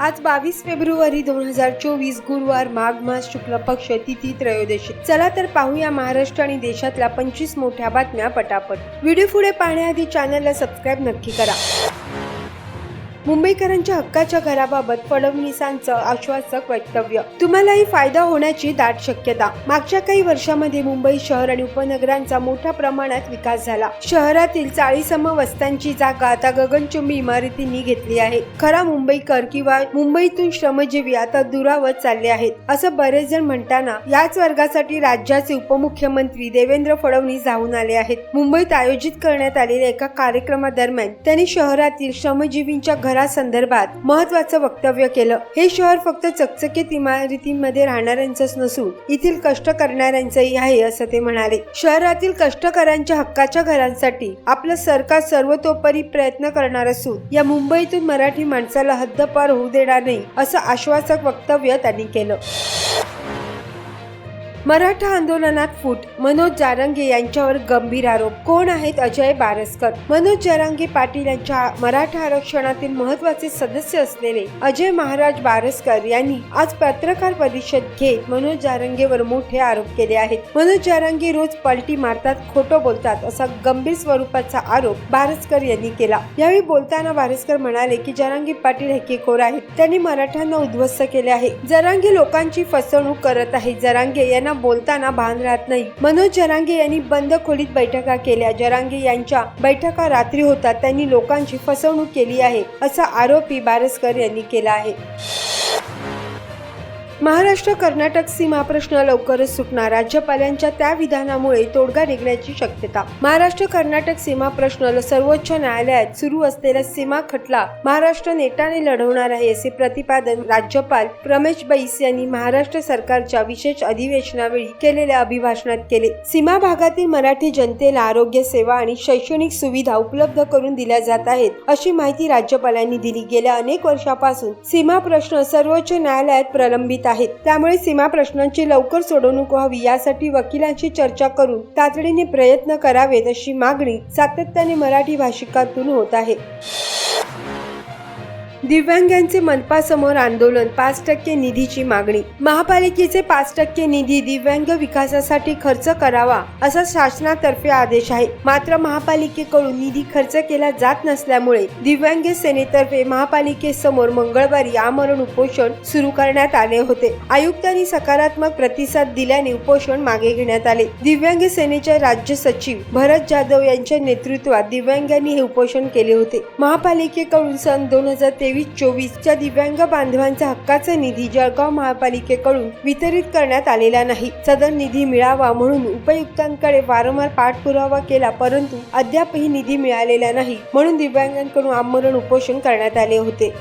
आज बावीस फेब्रुवारी दोन हजार चोवीस गुरुवार माघ मास शुक्ल पक्ष तिथी त्रयोदशी. चला तर पाहूया महाराष्ट्र आणि देशातल्या पंचवीस मोठ्या बातम्या पटापट. व्हिडिओ पुढे पाहण्याआधी चॅनलला सबस्क्राईब नक्की करा. मुंबईकरांच्या हक्काच्या घराबाबत फडणवीसांचं आश्वासक वक्तव्य. तुम्हालाही फायदा होण्याची दाट शक्यता. मागच्या काही वर्षामध्ये मुंबई शहर आणि उपनगरांचा मोठ्या प्रमाणात विकास झाला. शहरातील चाळीसम वस्त्यांची जागा आता गगनचुंबी इमारतींनी घेतली आहे. खरा मुंबईकर किंवा मुंबईतून श्रमजीवी आता दुरावत चालले आहेत. असं बरेच जण म्हणताना याच वर्गासाठी राज्याचे उपमुख्यमंत्री देवेंद्र फडणवीस धावून आले आहेत. मुंबईत आयोजित करण्यात आलेल्या एका कार्यक्रमादरम्यान त्यांनी शहरातील श्रमजीवींच्या शहरासंदर्भात महत्वाचं वक्तव्य केलं. हे शहर फक्त चकचकीत इमारतींमध्ये राहणाऱ्यांचंच नसून येथील कष्ट करणाऱ्यांचंही आहे असं ते म्हणाले. शहरातील कष्टकऱ्यांच्या हक्काच्या घरांसाठी आपलं सरकार सर्वतोपरी प्रयत्न करणार असून या मुंबईतून मराठी माणसाला हद्दपार होऊ देणार नाही असं आश्वासक वक्तव्य त्यांनी केलं. मराठा आंदोलनात फूट. मनोज जारंगे यांच्यावर गंभीर आरोप. कोण आहेत अजय बारसकर? मनोज जारंगे पाटील यांच्या मराठा आरक्षणातील महत्त्वाचे सदस्य असलेले अजय महाराज बारसकर यांनी आज पत्रकार परिषद घेत मनोज जारंगेवर मोठे आरोप केले आहेत. मनोज जारंगे रोज पलटी मारतात खोटं बोलतात असा गंभीर स्वरूपाचा आरोप बारसकर यांनी केला. यावेळी बोलताना बारसकर म्हणाले की जरांगे पाटील हेकेखोर आहेत. त्यांनी मराठ्यांना उद्ध्वस्त केले आहे. जरांगे लोकांची फसवणूक करत आहे जरांगे यांना बोलताना भान राहत नाही. मनोज जरांगे यांनी बंद खोलीत बैठका केल्या. जरांगे यांच्या बैठका रात्री होतात. त्यांनी लोकांची फसवणूक केली आहे असा आरोपी बारसकर यांनी केला आहे. महाराष्ट्र कर्नाटक सीमा प्रश्न लवकरच सुटणार. राज्यपालांच्या त्या विधानामुळे तोडगा निघण्याची शक्यता. महाराष्ट्र कर्नाटक सीमा प्रश्न सर्वोच्च न्यायालयात सुरू असलेला सीमा खटला महाराष्ट्र नेटाने लढवणार आहे असे प्रतिपादन राज्यपाल रमेश बैस यांनी महाराष्ट्र सरकारच्या विशेष अधिवेशनावेळी केलेल्या अभिभाषणात केले. सीमा भागातील मराठी जनतेला आरोग्य सेवा आणि शैक्षणिक सुविधा उपलब्ध करून दिल्या जात आहेत अशी माहिती राज्यपालांनी दिली. गेल्या अनेक वर्षापासून सीमा प्रश्न सर्वोच्च न्यायालयात प्रलंबित आहेत. त्यामुळे सीमा प्रश्नांची लवकर सोडवणूक व्हावी यासाठी वकिलांशी चर्चा करून तातडीने प्रयत्न करावेत अशी मागणी सातत्याने मराठी भाषिकातून होत आहे. दिव्यांगांचे मनपासमोर आंदोलन पाच टक्के निधीची मागणी. महापालिकेचे पाच टक्के निधी दिव्यांग विकासासाठी खर्च करावा असा शासनातर्फे आदेश आहे. मात्र महापालिकेकडून निधी खर्च केला जात नसल्यामुळे दिव्यांग सेनेतर्फे महापालिकेसमोर मंगळवारी आमरण उपोषण सुरू करण्यात आले होते. आयुक्तांनी सकारात्मक प्रतिसाद दिल्याने उपोषण मागे घेण्यात आले. दिव्यांग सेनेचे राज्य सचिव भरत जाधव यांच्या नेतृत्वात दिव्यांगांनी हे उपोषण केले होते. महापालिकेकडून सन दोन हजार तेवीस चोवीसच्या दिव्यांग बांधवांचा हक्काचा निधी जळगाव महापालिकेकडून वितरित करण्यात आलेला नाही. सदर निधी मिळावा म्हणून उपयुक्तांकडे वारंवार पाठपुरावा केला परंतु अद्यापही निधी मिळालेला नाही म्हणून दिव्यांगांकडून आमरण उपोषण करण्यात आले होते.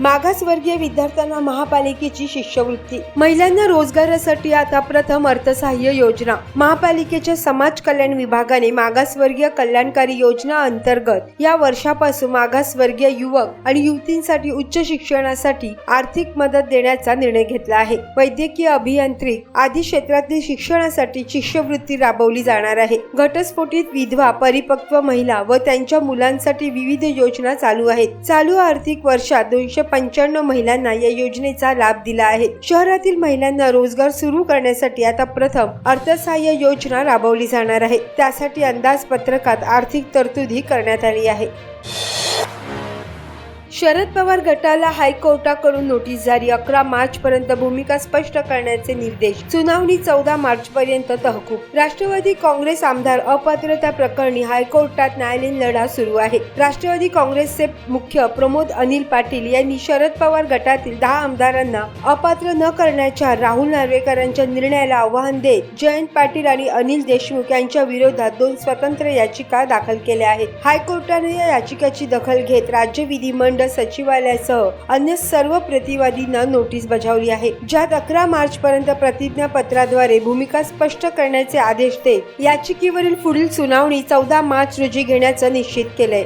मागासवर्गीय विद्यार्थ्यांना महापालिकेची शिष्यवृत्ती. महिलांना रोजगारासाठी आता प्रथम अर्थसहाय्य योजना. महापालिकेच्या समाज कल्याण विभागाने मागासवर्गीय कल्याणकारी योजना अंतर्गत या वर्षापासून मागासवर्गीय युवक आणि युवतींसाठी उच्च शिक्षणासाठी आर्थिक मदत देण्याचा निर्णय घेतला आहे. वैद्यकीय अभियांत्रिक आदी क्षेत्रातील शिक्षणासाठी शिष्यवृत्ती राबवली जाणार आहे. घटस्फोटीत विधवा परिपक्व महिला व त्यांच्या मुलांसाठी विविध योजना चालू आहेत. चालू आर्थिक वर्षात दोनशे पंच्याण्णव महिलांना या योजनेचा लाभ दिला आहे. शहरातील महिलांना रोजगार सुरू करण्यासाठी आता प्रथम अर्थसहाय्य योजना राबवली जाणार आहे. त्यासाठी अंदाजपत्रकात आर्थिक तरतुदी करण्यात आली आहे. शरद पवार गटाला हायकोर्टाकडून नोटीस जारी. अकरा मार्च पर्यंत भूमिका स्पष्ट करण्याचे निर्देश. सुनावणी चौदा मार्च पर्यंत तहकूब. राष्ट्रवादी काँग्रेस आमदार अपात्रता प्रकरणी हायकोर्टात न्यायालयीन लढा सुरू आहे. राष्ट्रवादी काँग्रेसचे मुख्य प्रमोद अनिल पाटील यांनी शरद पवार गटातील दहा आमदारांना अपात्र न करण्याच्या राहुल नार्वेकरांच्या निर्णयाला आव्हान देत जयंत पाटील आणि अनिल देशमुख यांच्या विरोधात दोन स्वतंत्र याचिका दाखल केल्या आहेत. हायकोर्टाने या याचिकेची दखल घेत राज्य विधिमंडळ सचिवालयासह अन्य सर्व प्रतिवादींना नोटीस बजावली आहे. ज्यात अकरा मार्च पर्यंत प्रतिज्ञापत्राद्वारे भूमिका स्पष्ट करण्याचे आदेश देत याचिकेवरील पुढील सुनावणी चौदा मार्च रोजी घेण्याचं निश्चित केलंय.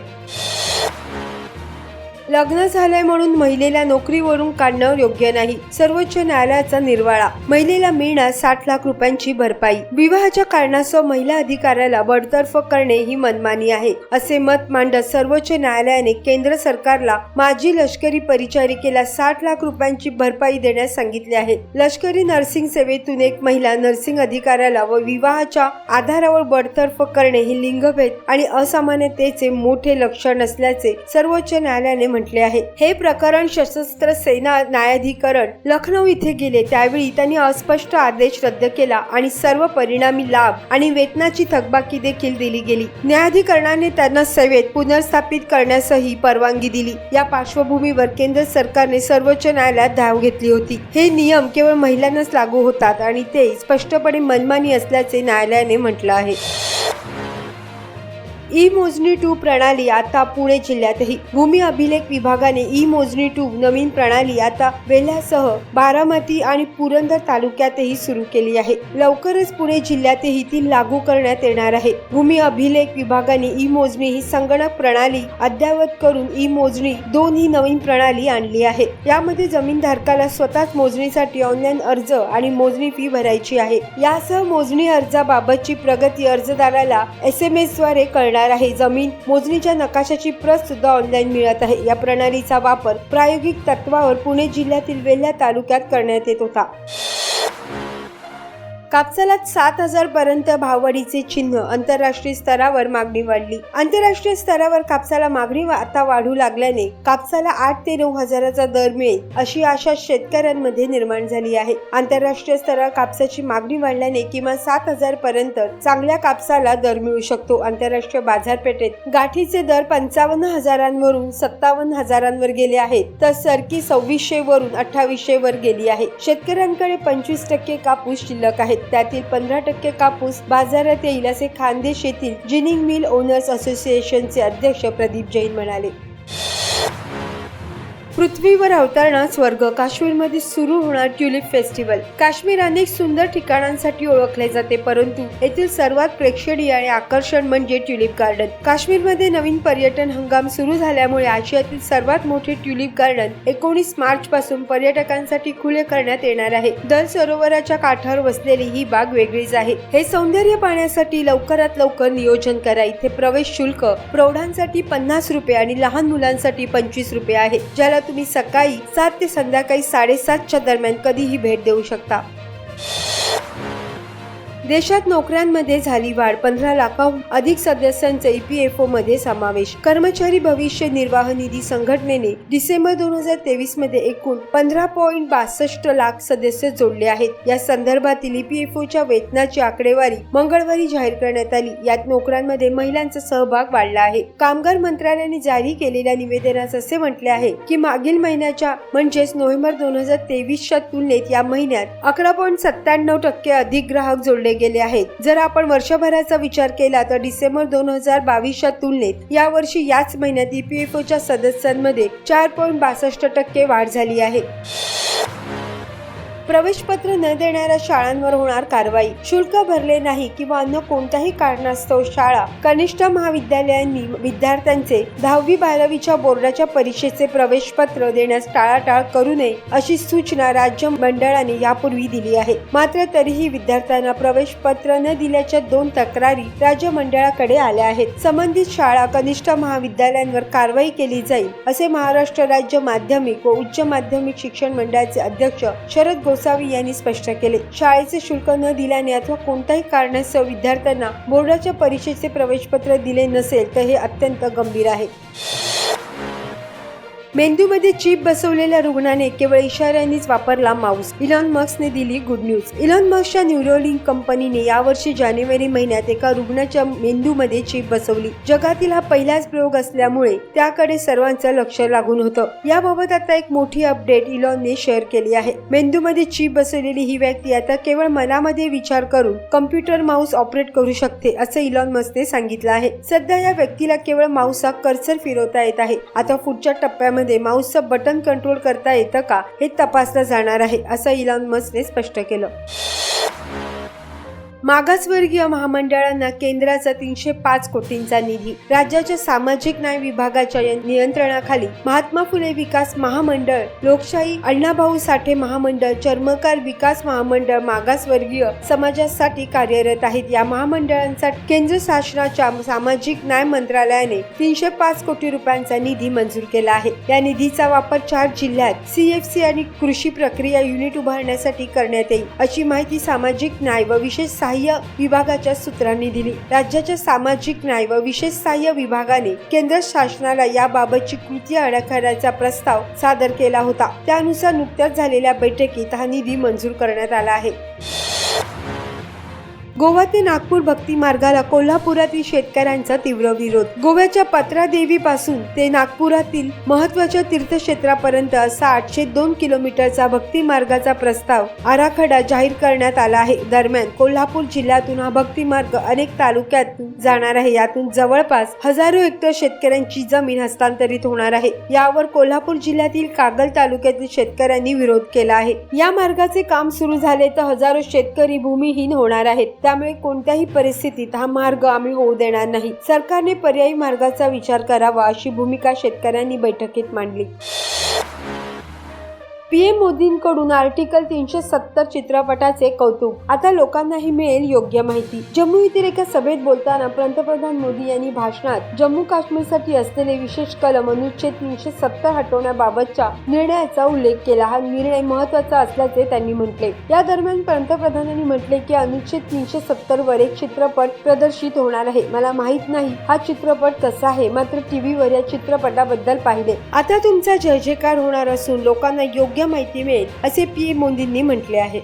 लग्न झालंय म्हणून महिलेला नोकरीवरून काढणं योग्य नाही. सर्वोच्च न्यायालयाचा निर्वाळा. महिलेला मिळणार साठ लाख रुपयांची भरपाई. विवाहाच्या कारणासह महिला अधिकाऱ्याला बडतर्फ करणे ही मनमानी आहे असे मत मांडत सर्वोच्च न्यायालयाने केंद्र सरकारला माजी लष्करी परिचारिकेला साठ लाख रुपयांची भरपाई देण्यास सांगितले आहे. लष्करी नर्सिंग सेवेतून एक महिला नर्सिंग अधिकाऱ्याला व विवाहाच्या आधारावर बडतर्फ करणे हे लिंगभेद आणि असामान्यतेचे मोठे लक्षण असल्याचे सर्वोच्च न्यायालयाने म्हटले आहे. हे प्रकरण सशस्त्र सेना न्यायाधिकरण लखनौ इथे गेले. त्यावेळी त्यांनी अस्पष्ट आदेश रद्द केला आणि सर्व परिणामी लाभ आणि वेतनाची थकबाकी देखील दिली गेली. न्यायाधिकरणाने त्यांना सेवेत पुनर्स्थापित करण्यासही परवानगी दिली. या पार्श्वभूमीवर केंद्र सरकारने सर्वोच्च न्यायालयात धाव घेतली होती. हे नियम केवळ महिलांनाच लागू होतात आणि ते स्पष्टपणे मनमानी असल्याचे न्यायालयाने म्हटलं आहे. ई मोजणी टू प्रणाली आता पुणे जिल्ह्यातही. भूमी अभिलेख विभागाने ई मोजणी टू नवीन प्रणाली आता वेल्ह्यासह बारामती आणि पुरंदर तालुक्यातही सुरू केली आहे. लवकरच पुणे जिल्ह्यातही ती लागू करण्यात येणार आहे. भूमी अभिलेख विभागाने ई मोजणी ही संगणक प्रणाली अद्ययावत करून ई मोजणी दोन ही नवीन प्रणाली आणली आहे. यामध्ये जमीनधारकाला स्वतःच मोजणीसाठी ऑनलाईन अर्ज आणि मोजणी फी भरायची आहे. यासह मोजणी अर्जाबाबतची प्रगती अर्जदाराला एस एम एसद्वारे कळणार आहे. जमीन मोजणीच्या नकाशाची प्रत सुद्धा ऑनलाईन मिळत आहे. या प्रणालीचा वापर प्रायोगिक तत्वावर पुणे जिल्ह्यातील वेल्हा तालुक्यात करण्यात येत होता. कापसाला सात हजार पर्यंत भाववाढीचे चिन्ह आंतरराष्ट्रीय स्तरावर मागणी वाढली. आंतरराष्ट्रीय स्तरावर कापसाला मागणी वा- आता वाढू लागल्याने कापसाला आठ ते नऊ हजाराचा दर मिळेल अशी आशा शेतकऱ्यांमध्ये निर्माण झाली आहे. आंतरराष्ट्रीय स्तरावर कापसाची मागणी वाढल्याने किमान सात हजार पर्यंत चांगल्या कापसाला दर मिळू शकतो. आंतरराष्ट्रीय बाजारपेठेत गाठीचे दर पंचावन्न हजारांवरून सत्तावन्न हजारांवर गेले आहेत तर सरकी सव्वीसशे वरून अठ्ठावीसशे वर गेली आहे. शेतकऱ्यांकडे पंचवीस टक्के कापूस शिल्लक आहेत त्यातील पंधरा टक्के कापूस बाजारात येईल असे खानदेश येथील जिनिंग मिल ओनर्स असोसिएशनचे अध्यक्ष प्रदीप जैन म्हणाले. पृथ्वीवर अवतरणार स्वर्ग. काश्मीरमध्ये सुरू होणार ट्युलिप फेस्टिवल. काश्मीर अनेक सुंदर ठिकाणांसाठी ओळखले जाते परंतु येथील सर्वात प्रेक्षणीय आणि आकर्षण म्हणजे ट्युलिप गार्डन. काश्मीरमध्ये नवीन पर्यटन हंगाम सुरू झाल्यामुळे आशियातील सर्वात मोठे ट्युलिप गार्डन एकोणीस मार्च पासून पर्यटकांसाठी खुले करण्यात येणार आहे. दल सरोवराच्या काठावर वसलेली ही बाग वेगळीच आहे. हे सौंदर्य पाहण्यासाठी लवकरात लवकर नियोजन करा. इथे प्रवेश शुल्क प्रौढांसाठी पन्नास रुपये आणि लहान मुलांसाठी पंचवीस रुपये आहे ज्याला तुम्ही सकाळी सात ते संध्याकाळी साडेसातच्या दरम्यान कधीही भेट देऊ शकता. देशात नोकऱ्यांमध्ये झाली वाढ. पंधरा लाखाहून अधिक सदस्यांचा ईपीएफओ मध्ये समावेश. कर्मचारी भविष्य निर्वाह निधी संघटनेने डिसेंबर दोन हजार तेवीसमध्ये एकूण पंधरा पॉईंट बासष्ट लाख सदस्य जोडले आहेत. या संदर्भातील ईपीएफओच्या वेतनाची आकडेवारी मंगळवारी जाहीर करण्यात आली. यात नोकऱ्यांमध्ये महिलांचा सहभाग वाढला आहे. कामगार मंत्रालयाने जारी केलेल्या निवेदनात असे म्हटले आहे की मागील महिन्याच्या म्हणजेच नोव्हेंबर दोन हजार तेवीसच्या तुलनेत या महिन्यात अकरा पॉईंट सत्त्याण्णव टक्के अधिक ग्राहक जोडले गेले आहेत. जर आपण वर्षभराचा विचार केला तर डिसेंबर दोन हजार बावीसच्या तुलनेत यावर्षी याच महिन्यात ईपीएफओच्या सदस्यांमध्ये चार पॉईंट बासष्ट टक्के वाढ झाली आहे. प्रवेशपत्र न देणाऱ्या शाळांवर होणार कारवाई. शुल्क भरले नाही किंवा अन्य कोणत्याही कारणास्तव शाळा कनिष्ठ महाविद्यालयांनी विद्यार्थ्यांचे दहावी बारावीच्या बोर्डाच्या परीक्षेचे प्रवेशपत्र देण्यास टाळाटाळ करू नये अशी सूचना राज्य मंडळाने यापूर्वी दिली आहे. मात्र तरीही विद्यार्थ्यांना प्रवेशपत्र न दिल्याच्या दोन तक्रारी राज्य मंडळाकडे आल्या आहेत. संबंधित शाळा कनिष्ठ महाविद्यालयांवर कारवाई केली जाईल असे महाराष्ट्र राज्य माध्यमिक व उच्च माध्यमिक शिक्षण मंडळाचे अध्यक्ष शरद गोसावी यांनी स्पष्ट केले. शाळेचे शुल्क न दिल्याने अथवा कोणत्याही कारणास्तव विद्यार्थ्यांना बोर्डाच्या परीक्षेचे प्रवेशपत्र दिले नसेल तर हे अत्यंत गंभीर आहे. मेंदूमध्ये चिप बसवलेल्या रुग्णाने केवळ इशाऱ्यांनीच वापरला माऊस. इलॉन मस्कने दिली गुड न्यूज. इलॉन मस्कच्या न्यूरोलिंक कंपनीने यावर्षी जानेवारी महिन्यात एका रुग्णाच्या मेंदूमध्ये चिप बसवली. जगातील हा पहिलाच प्रयोग असल्यामुळे त्याकडे सर्वांचं लक्ष लागून होतं. याबाबत आता एक मोठी अपडेट इलॉनने शेअर केली आहे. मेंदूमध्ये चिप बसवलेली ही व्यक्ती आता केवळ मनामध्ये विचार करून कम्प्युटर माऊस ऑपरेट करू शकते असं इलॉन मस्कने सांगितलं आहे. सध्या या व्यक्तीला केवळ माऊसचा कर्सर फिरवता येत आहे. आता पुढच्या टप्प्यामध्ये माऊसचं बटन कंट्रोल करता येतं का हे तपासलं जाणार आहे असं इलॉन मस्कने स्पष्ट केलं. मागासवर्गीय महामंडळांना केंद्राचा तीनशे पाच कोटींचा निधी राज्याच्या सामाजिक न्याय विभागाच्या नियंत्रणाखाली महात्मा फुले विकास महामंडळ लोकशाही अण्णाभाऊ साठे महामंडळ चर्मकार विकास महामंडळ मागासवर्गीय समाजासाठी कार्यरत आहेत. या महामंडळांचा केंद्र शासनाच्या सामाजिक न्याय मंत्रालयाने तीनशे पाच कोटी रुपयांचा निधी मंजूर केला आहे. या निधीचा वापर चार जिल्ह्यात सीएफसी आणि कृषी प्रक्रिया युनिट उभारण्यासाठी करण्यात येईल अशी माहिती सामाजिक न्याय व विशेष सहाय्य विभागाच्या सूत्रांनी दिली. राज्याच्या सामाजिक न्याय व विशेष सहाय्य विभागाने केंद्र शासनाला याबाबतची कृती आराखड्याचा प्रस्ताव सादर केला होता. त्यानुसार नुकत्याच झालेल्या बैठकीत हा निधी मंजूर करण्यात आला आहे. गोवा ते नागपूर भक्ती मार्गाला कोल्हापुरातील शेतकऱ्यांचा तीव्र विरोध. गोव्याच्या पत्रादेवी पासून ते नागपुरातील महत्त्वाच्या तीर्थक्षेत्रापर्यंत असा आठशे दोन किलोमीटरचा भक्ती मार्गाचा प्रस्ताव आराखडा जाहीर करण्यात आला आहे. दरम्यान कोल्हापूर जिल्ह्यातून हा भक्ती मार्ग अनेक तालुक्यात जाणार आहे. यातून जवळपास हजारो हेक्टर शेतकऱ्यांची जमीन हस्तांतरित होणार आहे. यावर कोल्हापूर जिल्ह्यातील कागल तालुक्यातील शेतकऱ्यांनी विरोध केला आहे. या मार्गाचे काम सुरू झाले तर हजारो शेतकरी भूमिहीन होणार आहेत. त्यामुळे कोणत्याही परिस्थितीत हा मार्ग आम्ही होऊ देणार नाही. सरकारने पर्यायी मार्गाचा विचार करावा अशी भूमिका शेतकऱ्यांनी बैठकीत मांडली. पीएम मोदींकडून आर्टिकल तीनशे सत्तर चित्रपटाचे कौतुक. आता लोकांनाही मिळेल योग्य माहिती. जम्मू येथील एका सभेत बोलताना पंतप्रधान मोदी यांनी भाषणात जम्मू काश्मीरसाठी असलेले विशेष कलम अनुच्छेद तीनशे सत्तर हटवण्याबाबतच्या निर्णयाचा उल्लेख केला. हा निर्णय महत्त्वाचा असल्याचे त्यांनी म्हटले. या दरम्यान पंतप्रधानांनी म्हटले की अनुच्छेद तीनशे सत्तर वर एक चित्रपट प्रदर्शित होणार आहे. मला माहीत नाही हा चित्रपट कसा आहे मात्र टीव्हीवर या चित्रपटाबद्दल पाहिले. आता तुमचा जय जयकार होणार असून लोकांना योग्य माहिती मिळेल असे पीएम मोदींनी म्हटले आहे.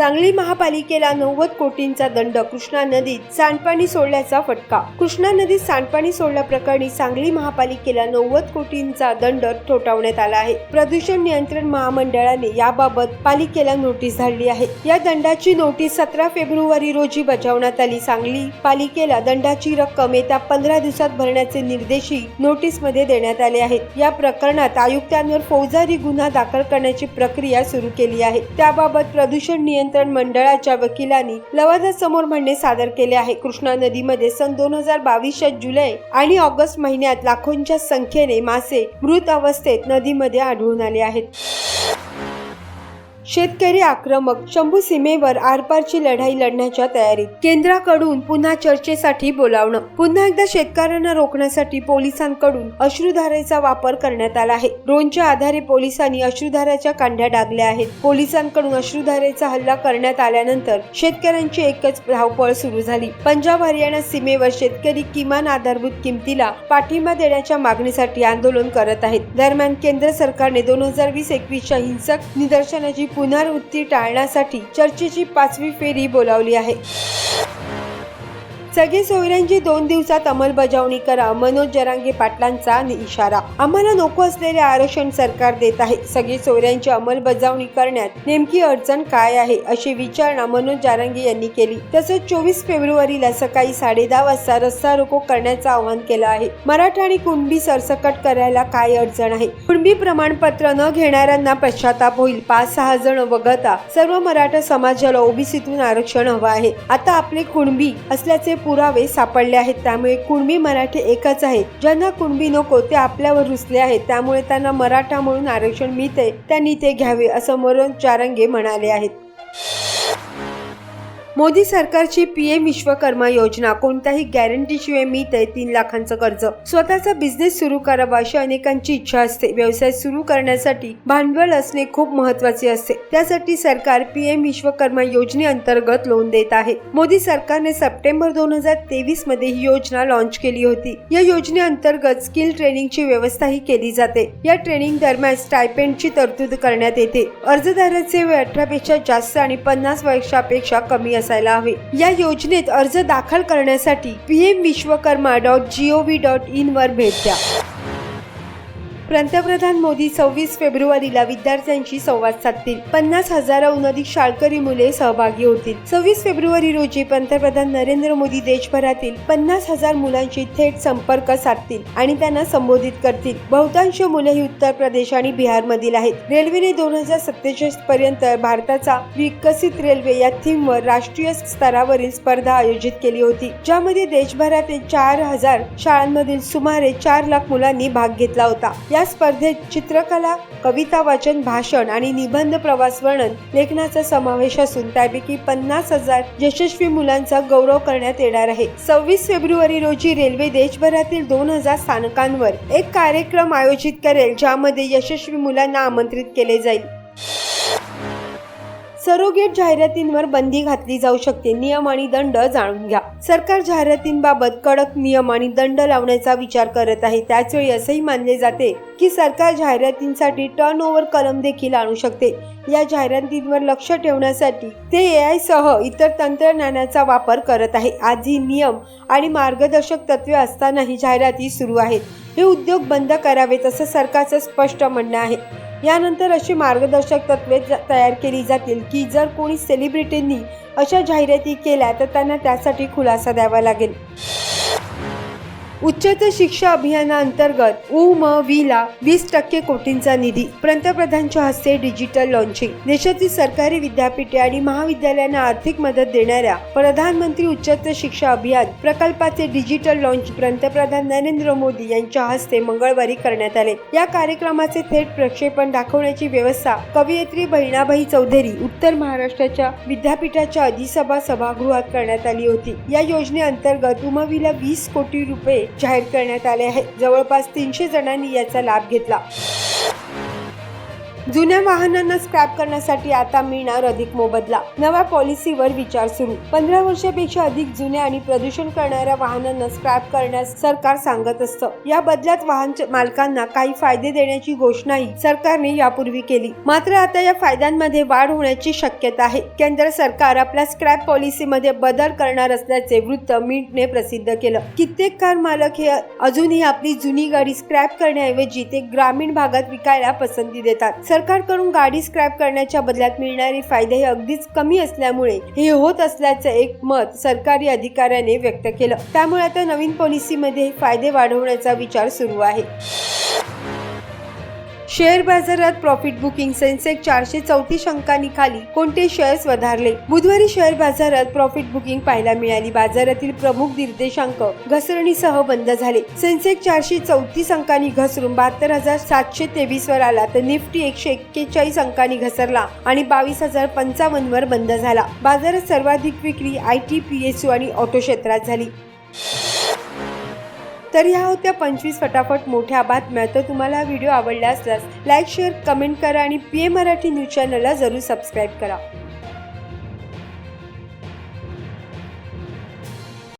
सांगली महापालिकेला नव्वद कोटींचा दंड कृष्णा नदीत सांडपाणी सोडल्याचा फटका. कृष्णा नदीत सांडपाणी सोडल्याप्रकरणी सांगली महापालिकेला नव्वद कोटींचा दंड ठोठावण्यात आला आहे. प्रदूषण नियंत्रण महामंडळाने याबाबत पालिकेला नोटीस धाडली आहे. या दंडाची नोटीस सतरा फेब्रुवारी रोजी बजावण्यात आली. सांगली पालिकेला दंडाची रक्कम येत्या पंधरा दिवसात भरण्याचे निर्देशही नोटीसमध्ये देण्यात आले आहेत. या प्रकरणात आयुक्तांवर फौजदारी गुन्हा दाखल करण्याची प्रक्रिया सुरू केली आहे. त्याबाबत प्रदूषण नियंत्रण मंडळाच्या वकिलांनी लवादासमोर म्हणणे सादर केले आहे. कृष्णा नदीमध्ये सन दोन हजार बावीसच्या जुलै आणि ऑगस्ट महिन्यात लाखोंच्या संख्येने मासे मृत अवस्थेत नदीमध्ये आढळून आले आहेत. शेतकरी आक्रमक शंभू सीमेवर आरपारची लढाई लढण्याच्या तयारीत. केंद्राकडून पुन्हा चर्चेसाठी बोलावणं. पुन्हा एकदा शेतकऱ्यांना रोखण्यासाठी पोलिसांकडून अश्रुधारेचा वापर करण्यात आला आहे. ड्रोनच्या आधारे पोलिसांनी अश्रुधाराच्या कांड्या डागल्या आहेत. पोलिसांकडून अश्रुधारेचा हल्ला करण्यात आल्यानंतर शेतकऱ्यांची एकच धावपळ सुरू झाली. पंजाब हरियाणा सीमेवर शेतकरी किमान आधारभूत किमतीला पाठिंबा देण्याच्या मागणीसाठी आंदोलन करत आहेत. दरम्यान केंद्र सरकारने दोन हजार वीस एकवीसच्या हिंसक निदर्शनाची पुनरावृत्ती टाळण्यासाठी चर्चेची पाचवी फेरी बोलावली आहे. सगळे सोयऱ्यांची दोन दिवसात अंमलबजावणी करा. मनोज जरांगे पाटलांचा इशारा. आम्हाला नको असलेले आरक्षण सरकार देत आहे. सगळे सोयऱ्यांची अंमलबजावणी करण्यात नेमकी अडचण काय आहे अशी विचारणा मनोज जारांगे यांनी केली. तसंच चोवीस फेब्रुवारीला सकाळी साडे दहा वाजता रस्ता रोको करण्याचं आवाहन केलं आहे. मराठा आणि कुणबी सरसकट करायला काय अडचण आहे? कुणबी प्रमाणपत्र न घेणाऱ्यांना पश्चाताप होईल. पाच सहा जण वगळता सर्व मराठा समाजाला ओबीसीतून आरक्षण हवं आहे. आता आपले कुणबी असल्याचे पुरावे सापडले आहेत. त्यामुळे कुणबी मराठी एकच आहे. ज्यांना कुणबी नको ते आपल्यावर रुसले आहेत. त्यामुळे त्यांना मराठा म्हणून आरक्षण मिळते त्यांनी ते घ्यावे असं मरण चारंगे म्हणाले आहेत. मोदी सरकारची पीएम विश्वकर्मा योजना कोणत्याही गॅरंटीशिवाय मिळते तीन लाखांचं कर्ज. स्वतःचा बिझनेस सुरू करावा अशी अनेकांची इच्छा असते. व्यवसाय सुरू करण्यासाठी भांडवल असणे खूप महत्त्वाचे असते. त्यासाठी सरकार पीएम विश्वकर्मा योजनेअंतर्गत लोन देत आहे. मोदी सरकारने सप्टेंबर दोन हजार तेवीसमध्ये ही योजना लॉन्च केली होती. या योजनेअंतर्गत स्किल ट्रेनिंगची व्यवस्थाही केली जाते. या ट्रेनिंग दरम्यान स्टायपेंडची तरतूद करण्यात येते. अर्जदाराचे वय अठरा पेक्षा जास्त आणि पन्नास वर्षापेक्षा कमी असते. असायला हवे. या योजनेत अर्ज दाखल करण्यासाठी PM Vishwakarma dot G O V dot in वर भेट द्या. पंतप्रधान मोदी सव्वीस फेब्रुवारीला विद्यार्थ्यांशी संवाद साधतील. पन्नास हजाराहून अधिक शाळकरी मुले सहभागी होतील. सव्वीस फेब्रुवारी रोजी पंतप्रधान नरेंद्र मोदी देशभरातील पन्नास हजार मुलांशी थेट संपर्क साधतील आणि त्यांना संबोधित करतील. बहुतांश मुले ही उत्तर प्रदेश आणि बिहार मधील आहेत. रेल्वेने दोन हजार सत्तेचाळीस पर्यंत भारताचा विकसित रेल्वे या थीमवर राष्ट्रीय स्तरावरील स्पर्धा आयोजित केली होती. ज्यामध्ये देशभरातील चार हजार शाळांमधील सुमारे चार लाख मुलांनी भाग घेतला होता. या या स्पर्धेत चित्रकला कविता वाचन भाषण आणि निबंध प्रवास वर्णन लेखनाचा समावेश असून त्यापैकी पन्नास हजार यशस्वी मुलांचा गौरव करण्यात येणार आहे. सव्वीस फेब्रुवारी रोजी रेल्वे देशभरातील दोन हजार स्थानकांवर एक कार्यक्रम आयोजित करेल ज्यामध्ये यशस्वी मुलांना आमंत्रित केले जाईल. सरोगेट जाहिरातींवर बंदी घातली जाऊ शकते. नियम आणि दंड जाणून घ्या. सरकार जाहिरातींबाबत कडक नियम आणि दंड लावण्याचा विचार करत आहे. त्याचवेळी असंही मानले जाते की सरकार जाहिरातींसाठी टर्न ओव्हर कलम देखील आणू शकते. या जाहिरातींवर लक्ष ठेवण्यासाठी ते ए सह इतर तंत्रज्ञानाचा वापर करत आहे. आजही नियम आणि मार्गदर्शक तत्वे असतानाही जाहिराती सुरू आहेत. हे उद्योग बंद करावेत असं सरकारचं स्पष्ट म्हणणं आहे. यानंतर अशी मार्गदर्शक तत्वे तयार केली जातील की जर कोणी सेलिब्रिटींनी अशा जाहिराती केल्या तर त्यांना त्यासाठी खुलासा द्यावा लागेल. उच्चतर शिक्षा अभियानाअंतर्गत उ म वीला वीस टक्के कोटींचा निधी पंतप्रधानच्या हस्ते डिजिटल लॉन्चिंग देशातील सरकारी विद्यापीठे आणि महाविद्यालयांना आर्थिक मदत देणाऱ्या प्रधानमंत्री उच्चतर शिक्षा अभियान प्रकल्पाचे डिजिटल लॉन्च पंतप्रधान नरेंद्र मोदी यांच्या हस्ते मंगळवारी करण्यात आले. या कार्यक्रमाचे थेट प्रक्षेपण दाखवण्याची व्यवस्था कवयित्री बहिणाबाई चौधरी उत्तर महाराष्ट्राच्या विद्यापीठाच्या अधिसभा सभागृहात करण्यात आली होती. या योजनेअंतर्गत उमवीला वीस कोटी रुपये जाहीर करण्यात आले आहेत जवळपास तीनशे जणांनी याचा लाभ घेतला. जुन्या वाहनांना स्क्रॅप करण्यासाठी आता मिळणार अधिक मोबदला. नव्या पॉलिसीवर विचार सुरू. पंधरा वर्षापेक्षा अधिक जुन्या आणि प्रदूषण करणाऱ्या वाहनांना स्क्रॅप करण्यास सरकार सांगत असतं. या बदल्यात वाहन च- मालकांना काही फायदे देण्याची घोषणाही सरकारने यापूर्वी केली. मात्र आता या फायद्यांमध्ये वाढ होण्याची शक्यता आहे. केंद्र सरकार आपल्या स्क्रॅप पॉलिसीमध्ये बदल करणार असल्याचे वृत्त मिंटने प्रसिद्ध केलं. कित्येक कार मालक हे अजूनही आपली जुनी गाडी स्क्रॅप करण्याऐवजी ते ग्रामीण भागात विकायला पसंती देतात. सरकारकडून गाडी स्क्रॅप करण्याच्या बदल्यात मिळणारे फायदे हे अगदीच कमी असल्यामुळे हे होत असल्याचं एक मत सरकारी अधिकाऱ्याने व्यक्त केलं. त्यामुळे आता नवीन पॉलिसीमध्ये फायदे वाढवण्याचा विचार सुरू आहे. शेअर बाजारात प्रॉफिट बुकिंग सेन्सेक्स चारशे चौतीस अंकांनी खाली कोणते शेअर्स वधारले? बुधवारी शेअर बाजारात प्रॉफिट बुकिंग पाहायला मिळाली. बाजारातील प्रमुख निर्देशांक घसरणीसह बंद झाले. सेन्सेक्स चारशे चौतीस अंकांनी घसरून बहात्तर हजार सातशे तेवीस वर आला तर निफ्टी एकशे एक्केचाळीस अंकांनी घसरला आणि बावीस हजार पंचावन्न वर बंद झाला. बाजारात सर्वाधिक विक्री I T P S U आणि ऑटो क्षेत्रात झाली. तर ह्या होत्या पंचवीस फटाफट मोठ्या बातम्या तर तुम्हाला व्हिडिओ आवडला असल्यास लाईक शेअर कमेंट करा आणि पी ए मराठी न्यूज चॅनलला जरूर सबस्क्राईब करा.